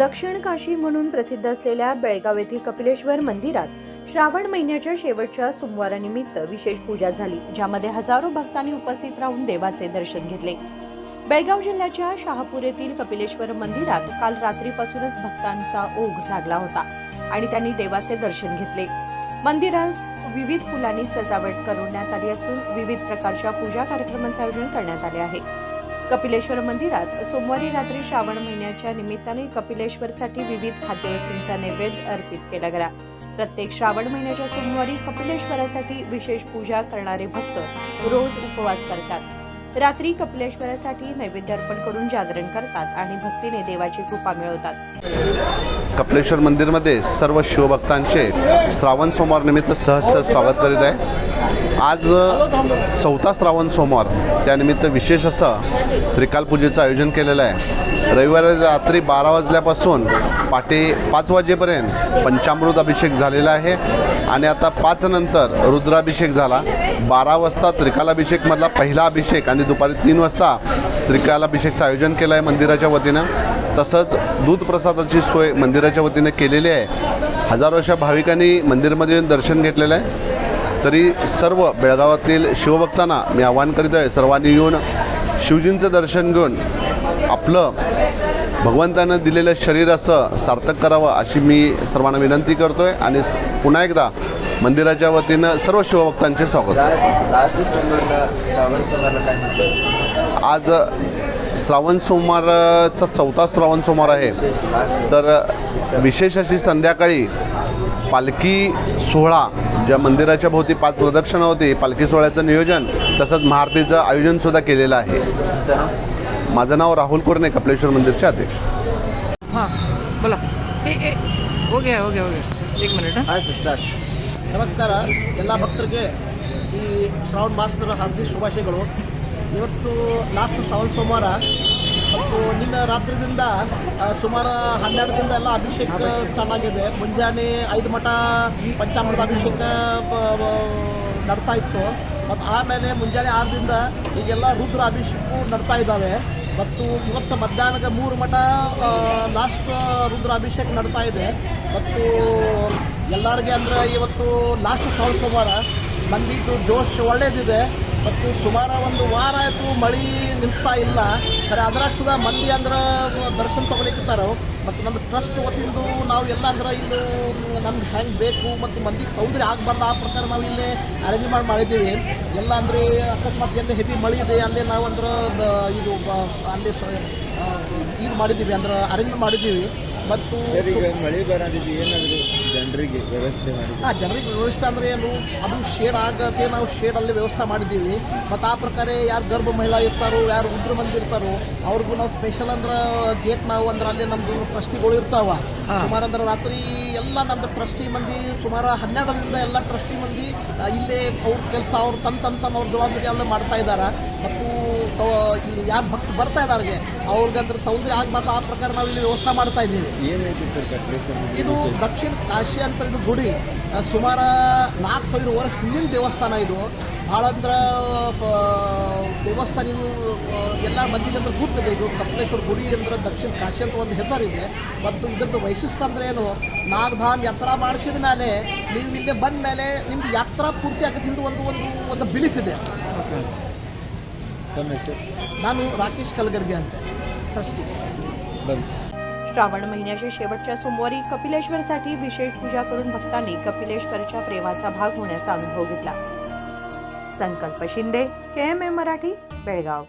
दक्षिण काशी म्हणून प्रसिद्ध असलेल्या बेळगाव येथील कपिलेश्वर मंदिरात श्रावण महिन्याच्या शेवटच्या सोमवारानिमित्त विशेष पूजा झाली ज्यामध्ये हजारो भक्तांनी उपस्थित राहून देवाचे दर्शन घेतले. बेळगाव जिल्ह्याच्या शहापूर येथील कपिलेश्वर मंदिरात काल रात्रीपासूनच भक्तांचा ओघ जागला होता आणि त्यांनी देवाचे दर्शन घेतले. मंदिरात विविध फुलांनी सजावट करण्यात आली असून विविध प्रकारच्या पूजा कार्यक्रमांचे आयोजन करण्यात आले आहे. कपिलेश्वर मंदिरात सोमवारी रात्री श्रावण महिन्याच्या निमित्ताने कपिलेश्वरसाठी विविध खाद्यवस्तूंचा नैवेद्य अर्पित केला गेला. प्रत्येक श्रावण महिन्याच्या सोमवारी कपिलेश्वरासाठी विशेष पूजा करणारे भक्त रोज उपवास करतात. रात्री कपिलेश्वरासाठी नैवेद्य अर्पण करून जागरण करतात आणि भक्तीने देवाची कृपा मिळवतात. कपिलेश्वर मंदिरमध्ये सर्व शिवभक्तांचे श्रावण सोमवार निमित्त सहर्ष स्वागत करीत आहे. आज चौथा श्रावण सोमवार त्यानिमित्त विशेष असं त्रिकाल पूजेचं आयोजन केलेलं आहे. रविवारी रात्री बारा वाजल्यापासून पाटे पाच वाजेपर्यंत पंचामृत अभिषेक झालेला आहे आणि आता पाच नंतर रुद्राभिषेक झाला. बारा वाजता त्रिकालाभिषेकमधला पहिला अभिषेक आणि दुपारी तीन वाजता त्रिकालाभिषेकचं आयोजन केलं आहे मंदिराच्या वतीनं. तसंच दूध प्रसादाची सोय मंदिराच्या वतीने केलेली आहे. हजारो अशा भाविकांनी मंदिरमध्ये येऊन दर्शन घेतलेलं आहे. तरी सर्व बेळगावातील शिवभक्तांना मी आवाहन करीत आहे सर्वांनी येऊन शिवजींचं दर्शन घेऊन आपलं भगवंतानं दिलेलं शरीर असं सार्थक करावं अशी मी सर्वांना विनंती करतो आहे आणि पुन्हा एकदा मंदिराच्या वतीनं सर्व शिवभक्तांचे स्वागत. आज श्रावण सोमवारचा चौथा श्रावण सोमवार आहे. तर विशेष अशी संध्याकाळी पालखी सोहळा ज्या मंदिराच्या भोवती पाच प्रदक्षिणा होती पालखी सोहळ्याचं नियोजन तसंच महाआरतीचं आयोजनसुद्धा केलेलं आहे. माझं नाव राहुल कोरणे कपिलेश्वर मंदिरचे अध्यक्ष हां बोला ए ए हो गया हो गया हो गया एक मिनिट हां ಆಯ್ತು ಸ್ಟಾರ್ಟ್ ನಮಸ್ಕಾರ ಎಲ್ಲ ಭಕ್ತರಿಗೆ ಈ ಶ್ರಾವಣ ಮಾಸದ ಹಾರ್ದಿಕ ಶುಭಾಶಯಗಳು ಇವತ್ತು ಲಾಸ್ಟ್ ಶ್ರಾವಣ ಸೋಮವಾರ ಮತ್ತು ನಿನ್ನ ರಾತ್ರಿದಿಂದ ಆ, ಸುಮಾರು ಹನ್ನೆರಡರಿಂದ ಎಲ್ಲ ಅಭಿಷೇಕ ಸ್ಟಾರ್ಟ್ ಆಗಿದೆ ಮುಂಜಾನೆ ಐದು ಮಠ ಪಂಚಾಮೃತ ಅಭಿಷೇಕ ಬ- ಬ- ನಡ್ತಾ ಇತ್ತು ಮತ್ತು ಆಮೇಲೆ ಮುಂಜಾನೆ ಆರರಿಂದ ಈಗೆಲ್ಲ ರುದ್ರ ಅಭಿಷೇಕ ನಡ್ತಾ ಇದ್ದಾವೆ. ಮತ್ತು ಇವತ್ತು ಮಧ್ಯಾಹ್ನದ ಮೂರು ಮಠ ಲಾಸ್ಟ್ ರುದ್ರ ಅಭಿಷೇಕ ನಡ್ತಾ ಇದೆ. ಮತ್ತು ಎಲ್ಲರಿಗೆ ಅಂದ್ರೆ ಇವತ್ತು ಲಾಸ್ಟ್ ಸೋಮವಾರ ಮಂದಿದ್ದು ಜೋಶ್ ಒಳ್ಳೇದಿದೆ. ಮತ್ತು ಸುಮಾರು ಒಂದು ವಾರ ಆಯಿತು ಮಳೆ ನಿಲ್ಲಿಸ್ತಾ ಇಲ್ಲ. ಸರಿ, ಅದ್ರಾಗ ಸುಧಾ ಮಂದಿ ಅಂದ್ರೆ ದರ್ಶನ ತೊಗೊಳಿಕ್ಕಿರ್ತಾರೆ ಮತ್ತು ನಮ್ಮ ಟ್ರಸ್ಟ್ ವತಿಯಿಂದ ನಾವು ಎಲ್ಲ ಅಂದ್ರೆ ಇಲ್ಲಿ ನಮ್ಗೆ ಹೆಂಗೆ ಬೇಕು ಮತ್ತು ಮಂದಿಗೆ ತೊಂದರೆ ಆಗಬಾರ್ದು ಆ ಪ್ರಕಾರ ನಾವು ಇಲ್ಲಿ ಅರೇಂಜ್ ಮಾಡಿ ಮಾಡಿದ್ದೀವಿ. ಎಲ್ಲ ಅಂದರೆ ಅಕಸ್ಮಾತ್ ಎಲ್ಲ ಹೆವಿ ಮಳೆ ಇದೆ, ಅಲ್ಲಿ ನಾವು ಅಂದ್ರೆ ಇದು ಅಲ್ಲಿ ಇದು ಮಾಡಿದ್ದೀವಿ, ಅಂದ್ರೆ ಅರೇಂಜ್ ಮಾಡಿದ್ದೀವಿ. ಮತ್ತು ಈಗ ಮಳೆ ಏನಾದರೂ ಜನರಿಗೆ ವ್ಯವಸ್ಥೆ ಮಾಡಿ ಹಾಂ ಜನರಿಗೆ ವ್ಯವಸ್ಥೆ ಅಂದರೆ ಏನು? ಅದು ಶೇಡ್ ಆಗತ್ತೆ ನಾವು ಅಲ್ಲಿ ವ್ಯವಸ್ಥೆ ಮಾಡಿದ್ದೀವಿ. ಮತ್ತು ಆ ಪ್ರಕಾರ ಯಾರು ಗರ್ಭ ಮಹಿಳಾ ಇರ್ತಾರೋ ಯಾರು ಉದ್ರ ಮಂದಿ ಇರ್ತಾರೋ ಅವ್ರಿಗೂ ನಾವು ಸ್ಪೆಷಲ್ ಅಂದ್ರೆ ಗೇಟ್ ನಾವು ಅಂದ್ರೆ ಅಲ್ಲಿ ನಮ್ಮದು ಟ್ರಸ್ಟಿಗಳು ಇರ್ತಾವ. ಸುಮಾರು ಅಂದ್ರೆ ರಾತ್ರಿ ಎಲ್ಲ ನಮ್ಮದು ಟ್ರಸ್ಟಿ ಮಂದಿ ಸುಮಾರು ಹನ್ನೆರಡರಿಂದ ಎಲ್ಲ ಟ್ರಸ್ಟಿ ಮಂದಿ ಇಲ್ಲೇ ಅವ್ರ ಕೆಲಸ ಅವ್ರು ತಂತಂತ ತಮ್ಮ ತಮ್ಮ ಅವ್ರ ಜವಾಬ್ದಾರಿ ಎಲ್ಲ ಮಾಡ್ತಾ ಇದ್ದಾರೆ ಮತ್ತು ಇಲ್ಲಿ ಯಾರು ಭಕ್ತರು ಬರ್ತಾ ಇದ್ದಾರೆ ಅವ್ರಿಗಂದ್ರೆ ತೊಂದರೆ ಆಗಬಾರ್ದು ಆ ಪ್ರಕಾರ ನಾವು ಇಲ್ಲಿ ವ್ಯವಸ್ಥೆ ಮಾಡ್ತಾ ಇದ್ದೀವಿ. ಏನೈತಿ ಸರ್ ಇದು ದಕ್ಷಿಣ ಕಾಶಿ ಅಂತ ಇದು ಗುಡಿ ಸುಮಾರು ನಾಲ್ಕು ಸಾವಿರ ವರ್ಷ ಹಿಂದಿನ ದೇವಸ್ಥಾನ ಇದು. ಭಾಳ ಅಂದ್ರೆ ದೇವಸ್ಥಾನ ಇದು ಎಲ್ಲ ಮಂದಿಗೆ ಅಂದ್ರೆ ಗುರ್ತಿದೆ ಇದು. ಕಪಿಲೇಶ್ವರ ಗುಡಿ ಅಂದ್ರೆ ದಕ್ಷಿಣ ಕಾಶಿ ಅಂತ ಒಂದು ಹೆಸರಿದೆ ಮತ್ತು ಇದ್ರದ್ದು ವೈಶಿಷ್ಟ್ಯ ಅಂದ್ರೆ ಏನು? ನಾಗಧಾಮ್ ಯಾತ್ರಾ ಮಾಡಿಸಿದ ಮೇಲೆ ನೀವು ಇಲ್ಲೇ ಬಂದ ಮೇಲೆ ನಿಮ್ಗೆ ಯಾತ್ರಾ ಪೂರ್ತಿ ಆಗತ್ತೆ ಒಂದು ಒಂದು ಒಂದು ಬಿಲೀಫ್ ಇದೆ. राकेश ಹೆಸರು ನಾನು ರಾಕೇಶ್ ಕಲಗರ್ಗೆ ಅಂತ श्रावण महिन्याच्या शेवटच्या सोमवारी कपिलेश्वरसाठी विशेष पूजा करून भक्तांनी कपिलेश्वरच्या प्रेमाचा भाग होण्याचा अनुभव घेतला. Sankalp Shinde K M M Marathi Belgaum.